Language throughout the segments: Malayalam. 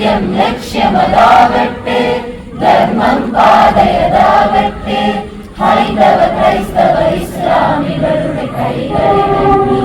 സത്യം ലക്ഷ്യമതാകട്ടെ ധർമ്മം പാതയതാകട്ടെ ഹൈന്ദവ ക്രൈസ്തവ ഇസ്ലാമികളുടെ കൈകളിടട്ടെ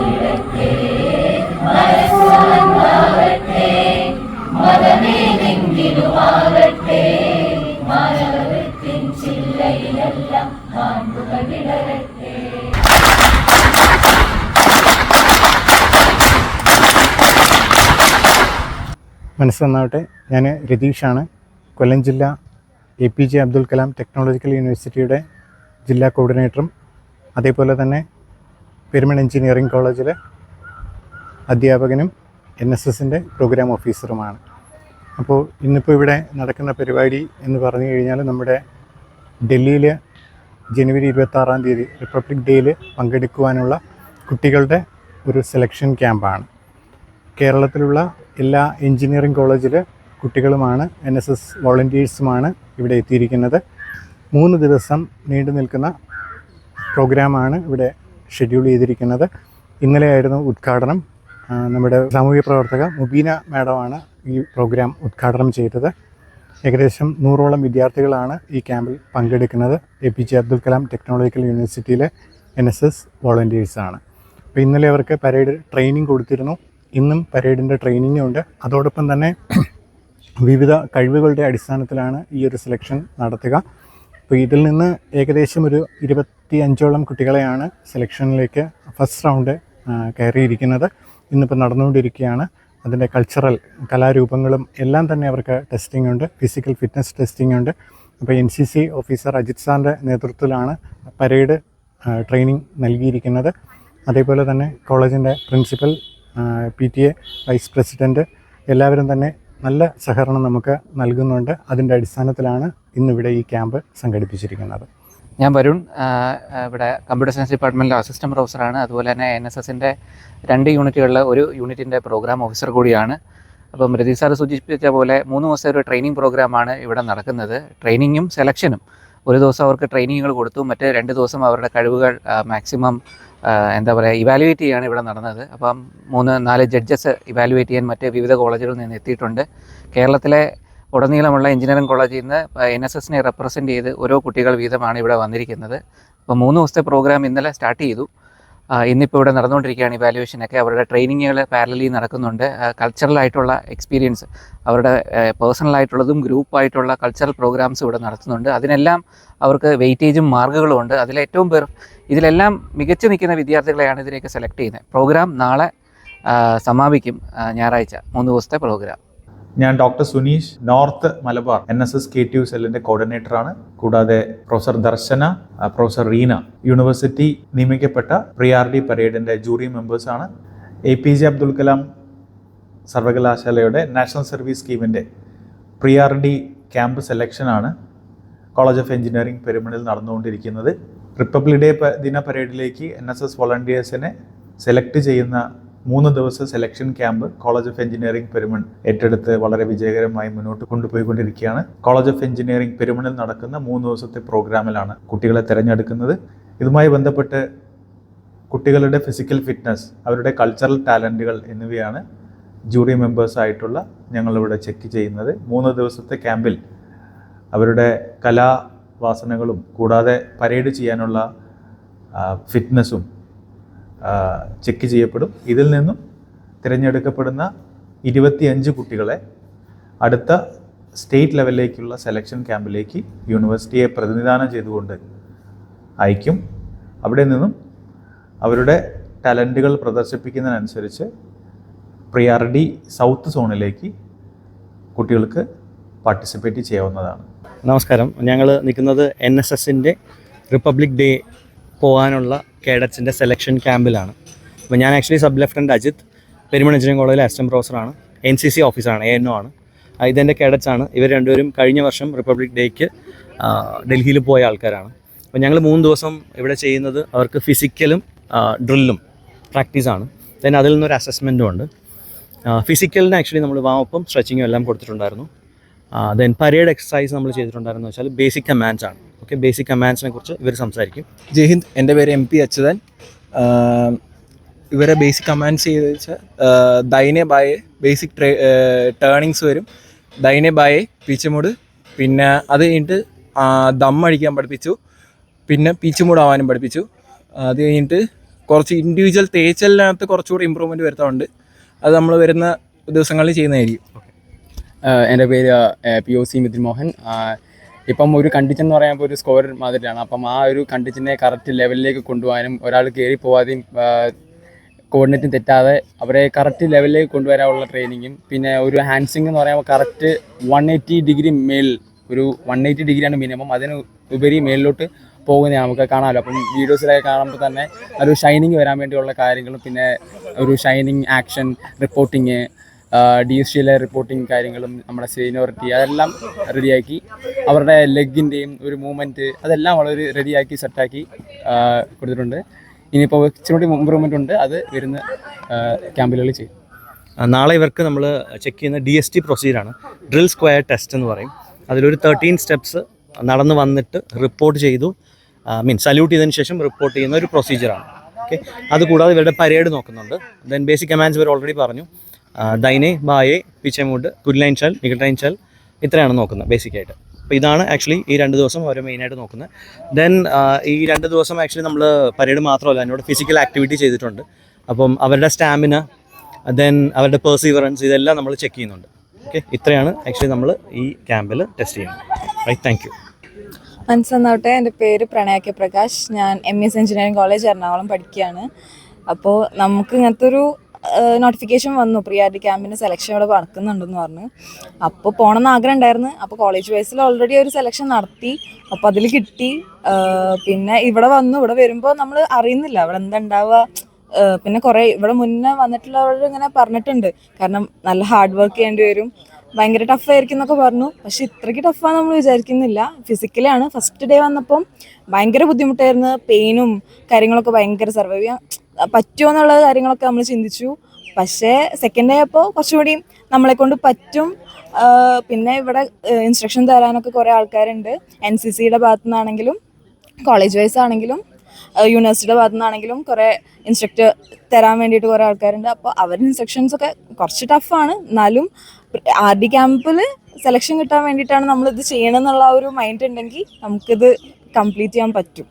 മനസ്സന്നാവട്ടെ ഞാൻ രതീഷാണ്. കൊല്ലം ജില്ല A P J Abdul Kalam technological യൂണിവേഴ്സിറ്റിയുടെ ജില്ലാ കോർഡിനേറ്ററും അതേപോലെ തന്നെ പെരുമൺ എഞ്ചിനീയറിംഗ് കോളേജിലെ അധ്യാപകനും എൻ എസ് എസിന്റെ പ്രോഗ്രാം ഓഫീസറുമാണ്. അപ്പോൾ ഇന്നിപ്പോൾ ഇവിടെ നടക്കുന്ന പരിപാടി എന്ന് പറഞ്ഞു കഴിഞ്ഞാൽ നമ്മുടെ ഡൽഹിയിൽ ജനുവരി ഇരുപത്താറാം തീയതി റിപ്പബ്ലിക് ഡേയിൽ പങ്കെടുക്കുവാനുള്ള കുട്ടികളുടെ ഒരു സെലക്ഷൻ ക്യാമ്പാണ്. കേരളത്തിലുള്ള എല്ലാ എഞ്ചിനീയറിംഗ് കോളേജിലെ കുട്ടികളുമാണ് എൻ എസ് എസ് വോളണ്ടിയേഴ്സുമാണ് ഇവിടെ എത്തിയിരിക്കുന്നത്. മൂന്ന് ദിവസം നീണ്ടു നിൽക്കുന്ന പ്രോഗ്രാമാണ് ഇവിടെ ഷെഡ്യൂൾ ചെയ്തിരിക്കുന്നത്. ഇന്നലെയായിരുന്നു ഉദ്ഘാടനം. നമ്മുടെ സാമൂഹ്യ പ്രവർത്തക മുബീന മാഡമാണ് ഈ പ്രോഗ്രാം ഉദ്ഘാടനം ചെയ്തത്. ഏകദേശം നൂറോളം വിദ്യാർത്ഥികളാണ് ഈ ക്യാമ്പിൽ പങ്കെടുക്കുന്നത്. A P J Abdul Kalam technological യൂണിവേഴ്സിറ്റിയിലെ എൻ എസ് എസ് വോളണ്ടിയേഴ്സാണ്. അപ്പോൾ ഇന്നലെ അവർക്ക് പരേഡ് ട്രെയിനിങ് കൊടുത്തിരുന്നു. ഇന്നും പരേഡിന്റെ ട്രെയിനിങ് ഉണ്ട്. അതോടൊപ്പം തന്നെ വിവിധ കഴിവുകളുടെ അടിസ്ഥാനത്തിലാണ് ഈ ഒരു സെലക്ഷൻ നടത്തുക. അപ്പോൾ ഇതിൽ നിന്ന് ഏകദേശം ഒരു ഇരുപത്തി അഞ്ചോളം കുട്ടികളെയാണ് സെലക്ഷനിലേക്ക് ഫസ്റ്റ് റൗണ്ട് കയറിയിരിക്കുന്നത്. ഇന്നിപ്പോൾ നടന്നുകൊണ്ടിരിക്കുകയാണ്. അതിന്റെ കൾച്ചറൽ കലാരൂപങ്ങളും എല്ലാം തന്നെ അവർക്ക് ടെസ്റ്റിംഗ് ഉണ്ട്. ഫിസിക്കൽ ഫിറ്റ്നസ് ടെസ്റ്റിംഗ് ഉണ്ട്. അപ്പോൾ N C C officer Ajith സാറിന്റെ നേതൃത്വത്തിലാണ് പരേഡ് ട്രെയിനിങ് നൽകിയിരിക്കുന്നത്. അതേപോലെ തന്നെ കോളേജിന്റെ principal P T A vice president എല്ലാവരും തന്നെ നല്ല സഹകരണം നമുക്ക് നൽകുന്നുണ്ട്. അതിന്റെ അടിസ്ഥാനത്തിലാണ് ഇന്നിവിടെ ഈ ക്യാമ്പ് സംഘടിപ്പിച്ചിരിക്കുന്നത്. ഞാൻ വരുൺ ഇവിടെ കമ്പ്യൂട്ടർ സയൻസ് ഡിപ്പാർട്ട്മെന്റിലെ അസിസ്റ്റന്റ് പ്രൊഫസറാണ്. അതുപോലെ തന്നെ എൻ എസ് എസിന്റെ രണ്ട് യൂണിറ്റുകളിലെ ഒരു യൂണിറ്റിന്റെ പ്രോഗ്രാം ഓഫീസർ കൂടിയാണ്. അപ്പം രതി സാർ സൂചിപ്പിച്ച പോലെ മൂന്ന് ദിവസത്തെ ഒരു ട്രെയിനിങ് പ്രോഗ്രാമാണ് ഇവിടെ നടക്കുന്നത്. ട്രെയിനിങ്ങും സെലക്ഷനും ഒരു ദിവസം അവർക്ക് ട്രെയിനിങ്ങുകൾ കൊടുത്തു. മറ്റേ രണ്ട് ദിവസം അവരുടെ കഴിവുകൾ മാക്സിമം എന്താ പറയുക ഇവാലുവേറ്റ് ചെയ്യാണ് ഇവിടെ നടന്നത്. അപ്പം മൂന്ന് നാല് ജഡ്ജസ് ഇവാലുവേറ്റ് ചെയ്യാൻ മറ്റ് വിവിധ കോളേജുകളിൽ നിന്ന് എത്തിയിട്ടുണ്ട്. കേരളത്തിലെ ഉടനീളമുള്ള എഞ്ചിനീയറിംഗ് കോളേജിൽ നിന്ന് എൻ എസ് എസിനെ റെപ്രസെന്റ് ചെയ്ത് ഓരോ കുട്ടികൾ വീതമാണ് ഇവിടെ വന്നിരിക്കുന്നത്. അപ്പോൾ മൂന്ന് ദിവസത്തെ പ്രോഗ്രാം ഇന്നലെ സ്റ്റാർട്ട് ചെയ്തു. ഇന്നിപ്പോൾ ഇവിടെ നടന്നുകൊണ്ടിരിക്കുകയാണ് ഇവാലുവേഷനൊക്കെ അവരുടെ ട്രെയിനിങ്ങുകൾ പാരലി നടക്കുന്നുണ്ട്. കൾച്ചറലായിട്ടുള്ള എക്സ്പീരിയൻസ് അവരുടെ പേഴ്സണലായിട്ടുള്ളതും ഗ്രൂപ്പായിട്ടുള്ള കൾച്ചറൽ പ്രോഗ്രാംസ് ഇവിടെ നടത്തുന്നുണ്ട്. അതിനെല്ലാം അവർക്ക് വെയിറ്റേജും മാർക്കുകളും ഉണ്ട്. അതിലേറ്റവും പേർ ഇതിലെല്ലാം മികച്ചു നിൽക്കുന്ന വിദ്യാർത്ഥികളെയാണ് ഇതിലേക്ക് സെലക്ട് ചെയ്യുന്നത്. പ്രോഗ്രാം നാളെ സമാപിക്കും ഞായറാഴ്ച മൂന്ന് ദിവസത്തെ പ്രോഗ്രാം ഞാൻ doctor Suneesh north Malabar N S S K T U സെല്ലിന്റെ കോർഡിനേറ്ററാണ്. കൂടാതെ professor Darshana professor Reena university നിയമിക്കപ്പെട്ട pre R D പരേഡിന്റെ jury മെമ്പേഴ്സാണ് A P J Abdul Kalam സർവകലാശാലയുടെ നാഷണൽ സർവീസ് സ്കീമിന്റെ പ്രി ആർ ഡി ക്യാമ്പ് സെലക്ഷനാണ് കോളേജ് ഓഫ് എഞ്ചിനീയറിംഗ് പെരുമണിൽ നടന്നുകൊണ്ടിരിക്കുന്നത്. റിപ്പബ്ലിക് ഡേ ദിന പരേഡിലേക്ക് എൻ എസ് എസ് വോളണ്ടിയേഴ്സിനെ സെലക്ട് ചെയ്യുന്ന മൂന്ന് ദിവസ selection camp college of engineering Perumon ഏറ്റെടുത്ത് വളരെ വിജയകരമായി മുന്നോട്ട് കൊണ്ടുപോയിക്കൊണ്ടിരിക്കുകയാണ്. കോളേജ് ഓഫ് എഞ്ചിനീയറിംഗ് പെരുമണിൽ നടക്കുന്ന മൂന്ന് ദിവസത്തെ പ്രോഗ്രാമിലാണ് കുട്ടികളെ തിരഞ്ഞെടുക്കുന്നത്. ഇതുമായി ബന്ധപ്പെട്ട് കുട്ടികളുടെ ഫിസിക്കൽ ഫിറ്റ്നസ് അവരുടെ കൾച്ചറൽ ടാലന്റുകൾ എന്നിവയാണ് ജൂറി മെമ്പേഴ്സായിട്ടുള്ള ഞങ്ങളിവിടെ ചെക്ക് ചെയ്യുന്നത്. മൂന്ന് ദിവസത്തെ ക്യാമ്പിൽ അവരുടെ കലാവാസനകളും കൂടാതെ പരേഡ് ചെയ്യാനുള്ള ഫിറ്റ്നസ്സും ചെക്ക് ചെയ്യപ്പെടും. ഇതിൽ നിന്നും തിരഞ്ഞെടുക്കപ്പെടുന്ന ഇരുപത്തിയഞ്ച് കുട്ടികളെ അടുത്ത സ്റ്റേറ്റ് ലെവലിലേക്കുള്ള സെലക്ഷൻ ക്യാമ്പിലേക്ക് യൂണിവേഴ്സിറ്റിയെ പ്രതിനിധാനം ചെയ്തുകൊണ്ട് അയക്കും. അവിടെ നിന്നും അവരുടെ ടാലന്റുകൾ പ്രദർശിപ്പിക്കുന്നതിനനുസരിച്ച് പ്രിയാറിറ്റി സൗത്ത് സോണിലേക്ക് കുട്ടികൾക്ക് പാർട്ടിസിപ്പേറ്റ് ചെയ്യാവുന്നതാണ്. നമസ്കാരം. ഞങ്ങൾ നിൽക്കുന്നത് എൻ എസ് എസിന്റെ റിപ്പബ്ലിക് ഡേ പോകാനുള്ള കേഡറ്റ്സിന്റെ സെലക്ഷൻ ക്യാമ്പിലാണ് അപ്പോൾ ഞാൻ actually sub lieutenant Ajith Perumon engineering കോളേജിലെ അസിസ്റ്റന്റ് പ്രൊഫസറാണ് എൻ സി സി ഓഫീസറാണ് എ എൻ ഒ ആണ്. ഇതെന്റെ കേഡറ്റ്സ് ആണ്. ഇവർ രണ്ടുപേരും കഴിഞ്ഞ വർഷം റിപ്പബ്ലിക് ഡേക്ക് ഡൽഹിയിൽ പോയ ആൾക്കാരാണ്. അപ്പോൾ ഞങ്ങൾ മൂന്ന് ദിവസം ഇവിടെ ചെയ്യുന്നത് അവർക്ക് ഫിസിക്കലും ഡ്രില്ലും പ്രാക്ടീസാണ് ദെൻ അതിൽ നിന്നൊരു അസസ്മെന്റും ഉണ്ട്. ഫിസിക്കലിന് ആക്ച്വലി നമ്മൾ വാമപ്പും സ്ട്രെച്ചിങ്ങും എല്ലാം കൊടുത്തിട്ടുണ്ടായിരുന്നു. ദെൻ പരേഡ് എക്സസൈസ് നമ്മൾ ചെയ്തിട്ടുണ്ടായിരുന്നു വെച്ചാൽ ബേസിക് കമാൻഡ്സ് ആണ്. ഓക്കെ ബേസിക് കമാൻഡ്സിനെ കുറിച്ച് ഇവർ സംസാരിക്കും. ജയ് ഹിന്ദ് എന്റെ പേര് എം പി അച്യുതൻ. ഇവരെ ബേസിക് കമാൻഡ്സ് ചെയ്ത് വെച്ചാൽ ദൈനെ ബായെ ബേസിക് ടേണിങ്സ് വരും. ദൈനെ ബായെ പീച്ചമൂട് പിന്നെ അത് കഴിഞ്ഞിട്ട് ദം അടിക്കാൻ പഠിപ്പിച്ചു. പിന്നെ പീച്ചുമൂട് ആവാനും പഠിപ്പിച്ചു. അത് കഴിഞ്ഞിട്ട് കുറച്ച് ഇൻഡിവിജ്വൽ തേച്ചലിനകത്ത് കുറച്ചുകൂടി ഇമ്പ്രൂവ്മെന്റ് വരുത്താറുണ്ട്. അത് നമ്മൾ വരുന്ന ദിവസങ്ങളിൽ ചെയ്യുന്നതായിരിക്കും. എന്റെ പേര് P O C Mithun Mohan. ഇപ്പം ഒരു കണ്ടീഷൻ എന്ന് പറയുമ്പോൾ ഒരു സ്കോർ മാതിരിയാണ് അപ്പം ആ ഒരു കണ്ടീഷനെ കറക്റ്റ് ലെവലിലേക്ക് കൊണ്ടുപോകാനും ഒരാൾ കയറി പോവാതെയും കോർഡിനേറ്റും തെറ്റാതെ അവരെ കറക്റ്റ് ലെവലിലേക്ക് കൊണ്ടുവരാനുള്ള ട്രെയിനിങ്ങും പിന്നെ ഒരു ഹാൻഡ്സിങ് എന്ന് പറയുമ്പോൾ കറക്റ്റ് വൺ എയ്റ്റി ഡിഗ്രി മേൽ ഒരു വൺ എയ്റ്റി ഡിഗ്രിയാണ് മിനിമം അതിന് ഉപരി മേലിലോട്ട് പോകുന്നത് നമുക്ക് കാണാമല്ലോ. അപ്പം വീഡിയോസിലൊക്കെ കാണുമ്പോൾ തന്നെ ഒരു ഷൈനിങ് വരാൻ വേണ്ടിയുള്ള കാര്യങ്ങളും പിന്നെ ഒരു shining action reporting D S reporting കാര്യങ്ങളും നമ്മുടെ സീനിയോറിറ്റി അതെല്ലാം റെഡിയാക്കി അവരുടെ ലെഗിന്റെയും ഒരു മൂവ്മെന്റ് അതെല്ലാം വളരെ റെഡിയാക്കി സെറ്റാക്കി കൊടുത്തിട്ടുണ്ട്. ഇനിയിപ്പോൾ ഇച്ചിരി ഇമ്പ്രൂവ്മെന്റ് ഉണ്ട്. അത് വരുന്ന ക്യാമ്പുകളിൽ ചെയ്യും. നാളെ ഇവർക്ക് നമ്മൾ ചെക്ക് ചെയ്യുന്ന ഡി എസ് ടി പ്രൊസീജിയറാണ് ഡ്രിൽ സ്ക്വയർ ടെസ്റ്റ് എന്ന് പറയും. അതിലൊരു തേർട്ടീൻ സ്റ്റെപ്സ് നടന്ന് വന്നിട്ട് റിപ്പോർട്ട് ചെയ്തു. മീൻ സല്യൂട്ട് ചെയ്തതിന് ശേഷം റിപ്പോർട്ട് ചെയ്യുന്ന ഒരു പ്രൊസീജിയറാണ് ഓക്കെ അതുകൂടാതെ ഇവരുടെ പരേഡ് നോക്കുന്നുണ്ട്. ദെൻ ബേസിക് കമാൻഡ്സ് ഇവർ ഓൾറെഡി പറഞ്ഞു. ദൈനെ ബായെ പിച്ചമൂട്ട് കുഡ്ലൈൻ ചാൽ നികട്ടൈൻ ചാൽ ഇത്രയാണ് നോക്കുന്നത് ബേസിക്കായിട്ട്. അപ്പോൾ ഇതാണ് ആക്ച്വലി ഈ രണ്ട് ദിവസം അവർ മെയിനായിട്ട് നോക്കുന്നത്. ദെൻ ഈ രണ്ട് ദിവസം ആക്ച്വലി നമ്മൾ പരേഡ് മാത്രമല്ല എന്നോട് ഫിസിക്കൽ ആക്ടിവിറ്റി ചെയ്തിട്ടുണ്ട്. അപ്പം അവരുടെ സ്റ്റാമിന ദെൻ അവരുടെ പെർസീവറൻസ് ഇതെല്ലാം നമ്മൾ ചെക്ക് ചെയ്യുന്നുണ്ട്. ഓക്കെ ഇത്രയാണ് ആക്ച്വലി നമ്മൾ ഈ ക്യാമ്പിൽ ടെസ്റ്റ് ചെയ്യുന്നത്. റൈറ്റ് താങ്ക് യു മനസ്സന്നാവട്ടെ എന്റെ പേര് പ്രണയ കെ പ്രകാശ്. ഞാൻ M S engineering college Ernakulam പഠിക്കുകയാണ്. അപ്പോൾ നമുക്ക് ഇങ്ങനത്തെ ഒരു നോട്ടിഫിക്കേഷൻ വന്നു. പ്രിയാരിറ്റി ക്യാമ്പിന് സെലക്ഷൻ ഇവിടെ നടക്കുന്നുണ്ടെന്ന് പറഞ്ഞു. അപ്പോൾ പോകണമെന്ന് ആഗ്രഹം ഉണ്ടായിരുന്നു. അപ്പോൾ കോളേജ് വൈസിൽ ഓൾറെഡി ഒരു സെലക്ഷൻ നടത്തി. അപ്പോൾ അതിൽ കിട്ടി. പിന്നെ ഇവിടെ വന്നു. ഇവിടെ വരുമ്പോൾ നമ്മൾ അറിയുന്നില്ല. ഇവിടെ എന്താണ്ടാവുക? പിന്നെ കുറേ ഇവിടെ മുന്നേ വന്നിട്ടുള്ളവർ ഇങ്ങനെ പറഞ്ഞിട്ടുണ്ട്. കാരണം നല്ല ഹാർഡ് വർക്ക് ചെയ്യേണ്ടി വരും. ഭയങ്കര ടഫ് ആയിരിക്കും എന്നൊക്കെ പറഞ്ഞു. പക്ഷെ ഇത്രയ്ക്ക് ടഫാന്ന് നമ്മൾ വിചാരിക്കുന്നില്ല. ഫിസിക്കലാണ് ഫസ്റ്റ് ഡേ വന്നപ്പം ഭയങ്കര ബുദ്ധിമുട്ടായിരുന്നു. പെയിനും കാര്യങ്ങളൊക്കെ ഭയങ്കര സർവൈവ് ചെയ്യാൻ പറ്റുമോ എന്നുള്ള കാര്യങ്ങളൊക്കെ നമ്മൾ ചിന്തിച്ചു. പക്ഷേ സെക്കൻഡ് ഡേ അപ്പോൾ കുറച്ചുകൂടി നമ്മളെ കൊണ്ട് പറ്റും. പിന്നെ ഇവിടെ ഇൻസ്ട്രക്ഷൻ തരാനൊക്കെ കുറേ ആൾക്കാരുണ്ട്. എൻ സി സിയുടെ ഭാഗത്തു നിന്നാണെങ്കിലും കോളേജ് വൈസ് ആണെങ്കിലും യൂണിവേഴ്സിറ്റിയുടെ ഭാഗത്തു നിന്നാണെങ്കിലും കുറേ ഇൻസ്ട്രക്ടർ തരാൻ വേണ്ടിയിട്ട് കുറേ ആൾക്കാരുണ്ട്. അപ്പോൾ അവരുടെ ഇൻസ്ട്രക്ഷൻസ് ഒക്കെ കുറച്ച് ടഫാണ് എന്നാലും ആർ ഡി ക്യാമ്പിൽ സെലക്ഷൻ കിട്ടാൻ വേണ്ടിയിട്ടാണ് നമ്മളിത് ചെയ്യണമെന്നുള്ള ആ ഒരു മൈൻഡ് ഉണ്ടെങ്കിൽ നമുക്കിത് കംപ്ലീറ്റ് ചെയ്യാൻ പറ്റും.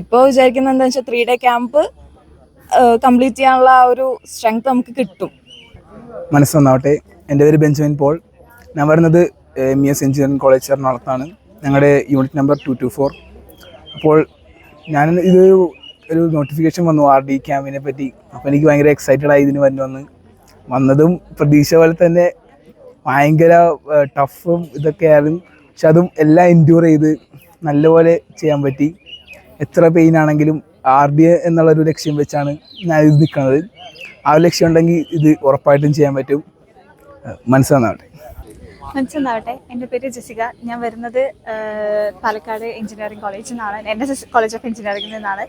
ഇപ്പോൾ വിചാരിക്കുന്നത് എന്താണെന്ന് വെച്ചാൽ ത്രീ ഡേ ക്യാമ്പ് കംപ്ലീറ്റ് ചെയ്യാനുള്ള ആ ഒരു സ്ട്രെങ്ത് നമുക്ക് കിട്ടും. മനസ്സൊന്നാവട്ടെ എന്റെ പേര് ബെഞ്ചമിൻ പോൾ. ഞാൻ വരുന്നത് എം എസ് എഞ്ചിനീയറിംഗ് കോളേജ് എറണാകുളത്താണ്. ഞങ്ങളുടെ unit number two two four അപ്പോൾ ഞാൻ ഇതൊരു ഒരു നോട്ടിഫിക്കേഷൻ വന്നു ആർ ഡി ക്യാമ്പിനെ പറ്റി. അപ്പോൾ എനിക്ക് ഭയങ്കര എക്സൈറ്റഡ് ആയി ഇതിന് വരുന്നു വന്ന് വന്നതും പ്രതീക്ഷ പോലെ തന്നെ ഭയങ്കര ടഫും ഇതൊക്കെ ആയാലും പക്ഷെ അതും എല്ലാം എൻഡ്യൂർ ചെയ്ത് നല്ലപോലെ ചെയ്യാൻ പറ്റി. എത്ര പെയിൻ ആണെങ്കിലും ആർ ഡി എ എന്നുള്ളൊരു ലക്ഷ്യം വെച്ചാണ് ഞാൻ ഇത് നിൽക്കുന്നത്. ആ ലക്ഷ്യം ഉണ്ടെങ്കിൽ ഇത് ഉറപ്പായിട്ടും ചെയ്യാൻ പറ്റും. മനസ്സിലാവട്ടെ മനസ്സിലാവട്ടെ എന്റെ പേര് ജസിക ഞാൻ വരുന്നത് പാലക്കാട് എഞ്ചിനീയറിംഗ് കോളേജിൽ നിന്നാണ്. N S S college of എഞ്ചിനീയറിംഗിൽ നിന്നാണ്.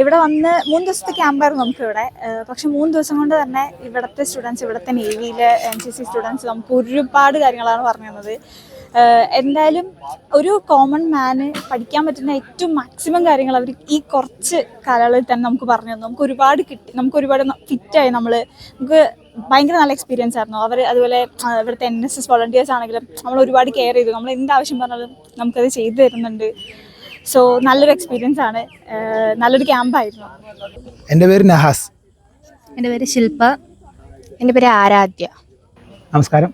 ഇവിടെ വന്ന് മൂന്ന് ദിവസത്തെ ക്യാമ്പായിരുന്നു നമുക്ക് ഇവിടെ പക്ഷെ മൂന്ന് ദിവസം കൊണ്ട് തന്നെ ഇവിടുത്തെ സ്റ്റുഡൻസ് ഇവിടുത്തെ നേവിയിലെ എൻ സി സി സ്റ്റുഡൻസ് നമുക്ക് ഒരുപാട് കാര്യങ്ങളാണ് പറഞ്ഞു തന്നത്. എന്തായാലും ഒരു കോമൺ മാന് പഠിക്കാൻ പറ്റുന്ന ഏറ്റവും മാക്സിമം കാര്യങ്ങൾ അവർ ഈ കുറച്ച് കാലയളവിൽ തന്നെ നമുക്ക് പറഞ്ഞു തന്നു. നമുക്ക് ഒരുപാട് കിട്ടി നമുക്ക് ഒരുപാട് ഫിറ്റായി നമ്മൾ നമുക്ക് ഭയങ്കര നല്ല എക്സ്പീരിയൻസ് ആയിരുന്നു. അവർ അതുപോലെ ഇവിടുത്തെ എൻ എസ് എസ് വോളണ്ടിയേഴ്സ് ആണെങ്കിലും നമ്മൾ ഒരുപാട് കെയർ ചെയ്തു. നമ്മൾ എന്താവശ്യം പറഞ്ഞാലും നമുക്കത് ചെയ്തു തരുന്നുണ്ട്. സോ നല്ലൊരു എക്സ്പീരിയൻസ് ആണ്. നല്ലൊരു ക്യാമ്പായിരുന്നു എന്റെ പേര് നഹാസ്. എന്റെ പേര് ശില്പ എന്റെ പേര് ആരാധ്യ. നമസ്കാരം.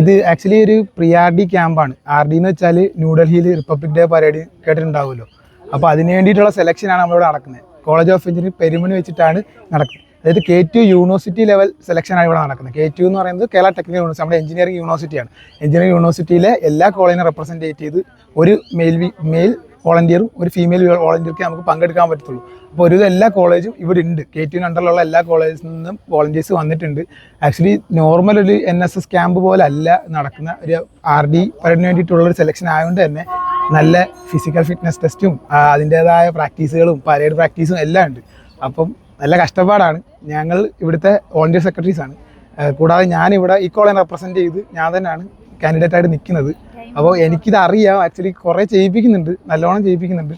ഇത് ആക്ച്വലി ഒരു പ്രീ ആർ ഡി ക്യാമ്പാണ് ആർ ഡി എന്ന് വെച്ചാൽ ന്യൂഡൽഹിയിൽ റിപ്പബ്ലിക് ഡേ പരേഡ് കേട്ടിട്ടുണ്ടാവുമല്ലോ. അപ്പോൾ അതിന് വേണ്ടിയിട്ടുള്ള സെലക്ഷനാണ് നമ്മളിവിടെ നടക്കുന്നത്. കോളേജ് ഓഫ് എഞ്ചിനീയറിംഗ് പെരുമണി വെച്ചിട്ടാണ് നടക്കുന്നത്. അതായത് കെ ടു യൂണിവേഴ്സിറ്റി ലെവൽ സെലക്ഷനാണ് ഇവിടെ നടക്കുന്നത്. കെ ടു എന്ന് പറയുന്നത് കേരള ടെക്നിക്കൽ യൂണിവേഴ്സിറ്റി നമ്മുടെ എഞ്ചിനീയറിംഗ് യൂണിവേഴ്സിറ്റിയാണ് എഞ്ചിനീയറിംഗ് യൂണിവേഴ്സിറ്റിയിലെ എല്ലാ കോളേജിനെ റെപ്രസെന്റ് ചെയ്ത് ഒരു മെയിൽ മെയിൽ വോളണ്ടിയറും ഒരു ഫീമെയിൽ വോളണ്ടിയർക്ക് നമുക്ക് പങ്കെടുക്കാൻ പറ്റത്തുള്ളൂ. അപ്പോൾ ഒരു എല്ലാ കോളേജും ഇവിടെ ഉണ്ട്. കെ ടി അണ്ടറിലുള്ള എല്ലാ കോളേജിൽ നിന്നും വോളണ്ടിയേഴ്സ് വന്നിട്ടുണ്ട്. ആക്ച്വലി നോർമൽ ഒരു എൻ എസ് എസ് ക്യാമ്പ് പോലെ അല്ല നടക്കുന്ന ഒരു ആർ ഡി പരേഡിന് വേണ്ടിയിട്ടുള്ള ഒരു സെലക്ഷൻ ആയതുകൊണ്ട് തന്നെ നല്ല ഫിസിക്കൽ ഫിറ്റ്നസ് ടെസ്റ്റും അതിന്റേതായ പ്രാക്ടീസുകളും പരേഡ് പ്രാക്ടീസും എല്ലാം ഉണ്ട്. അപ്പം നല്ല കഷ്ടപ്പാടാണ്. ഞങ്ങൾ ഇവിടുത്തെ വോളണ്ടിയർ സെക്രട്ടറീസ് ആണ്. കൂടാതെ ഞാനിവിടെ ഈ കോളേജ് റെപ്രസെന്റ് ചെയ്ത് ഞാൻ തന്നെയാണ് കാൻഡിഡേറ്റ് ആയിട്ട് നിൽക്കുന്നത് അപ്പോൾ എനിക്കിത് അറിയാം. ആക്ച്വലി കുറേ ചെയ്യിപ്പിക്കുന്നുണ്ട്. നല്ലോണം ചെയ്യിപ്പിക്കുന്നുണ്ട്.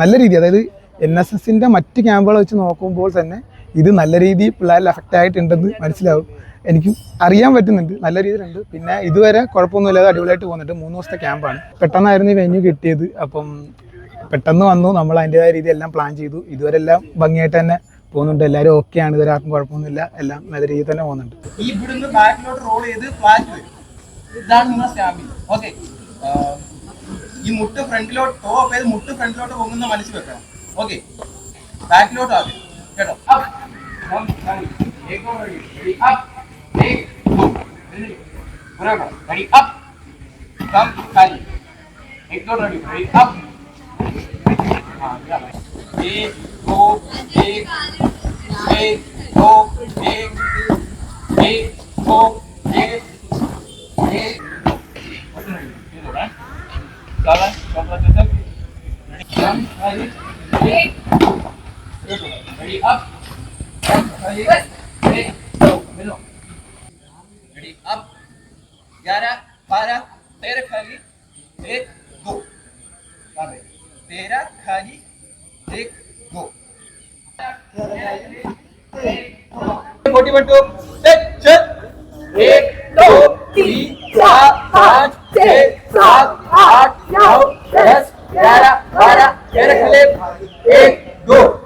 നല്ല രീതി. അതായത് എൻ എസ് എസിന്റെ മറ്റ് ക്യാമ്പുകൾ വെച്ച് നോക്കുമ്പോൾ തന്നെ ഇത് നല്ല രീതിയിൽ പിള്ളേരിൽ എഫക്റ്റ് ആയിട്ടുണ്ടെന്ന് മനസ്സിലാവും. എനിക്ക് അറിയാൻ പറ്റുന്നുണ്ട്. നല്ല രീതിയിലുണ്ട്. പിന്നെ ഇതുവരെ കുഴപ്പമൊന്നുമില്ലാതെ അടിപൊളിയായിട്ട് പോകുന്നുണ്ട് മൂന്ന് ദിവസത്തെ ക്യാമ്പാണ് പെട്ടെന്നായിരുന്നു ഈ വെന്യൂ കിട്ടിയത്. അപ്പം പെട്ടെന്ന് വന്നു. നമ്മൾ അതിന്റെതായ രീതി എല്ലാം പ്ലാൻ ചെയ്തു. ഇതുവരെ എല്ലാം ഭംഗിയായിട്ട് തന്നെ പോകുന്നുണ്ട്. എല്ലാവരും ഓക്കെയാണ് ഇതുവരെ ആർക്കും കുഴപ്പമൊന്നുമില്ല. എല്ലാം നല്ല രീതിയിൽ തന്നെ പോകുന്നുണ്ട്. ഈ ഇവിടുന്ന് ബാക്കിലോട്ട് റോൾ ചെയ്ത് ഫ്ലാറ്റ് ഇതാണ് നിങ്ങളുടെ സ്റ്റാമ്പിങ് ഓക്കെ ഈ മുട്ട് ഫ്രണ്ടിലോട്ട് ടോ അപ്പ് ചെയ്ത് മുട്ട് ഫ്രണ്ടിലോട്ട് പൊങ്ങുന്ന മനസ്സിൽ വെക്കണം. ഓക്കെ ബാക്കിലോട്ട് ആകും കേട്ടോ. Come, come. Take over. Ready? Up. एक दो एक एक दो एक एक दो एक एक Ready up. Ready up. Ready up. Ready up. ग्यारह, बारह, तेरह खाली एक, दो तेरा खाली एक गो मोटी बंटू चल एक, दो, तीन, चार, पाँच छः सात, आठ, नौ, दस, ग्यारह, बारह, तेरह खाली एक, दो।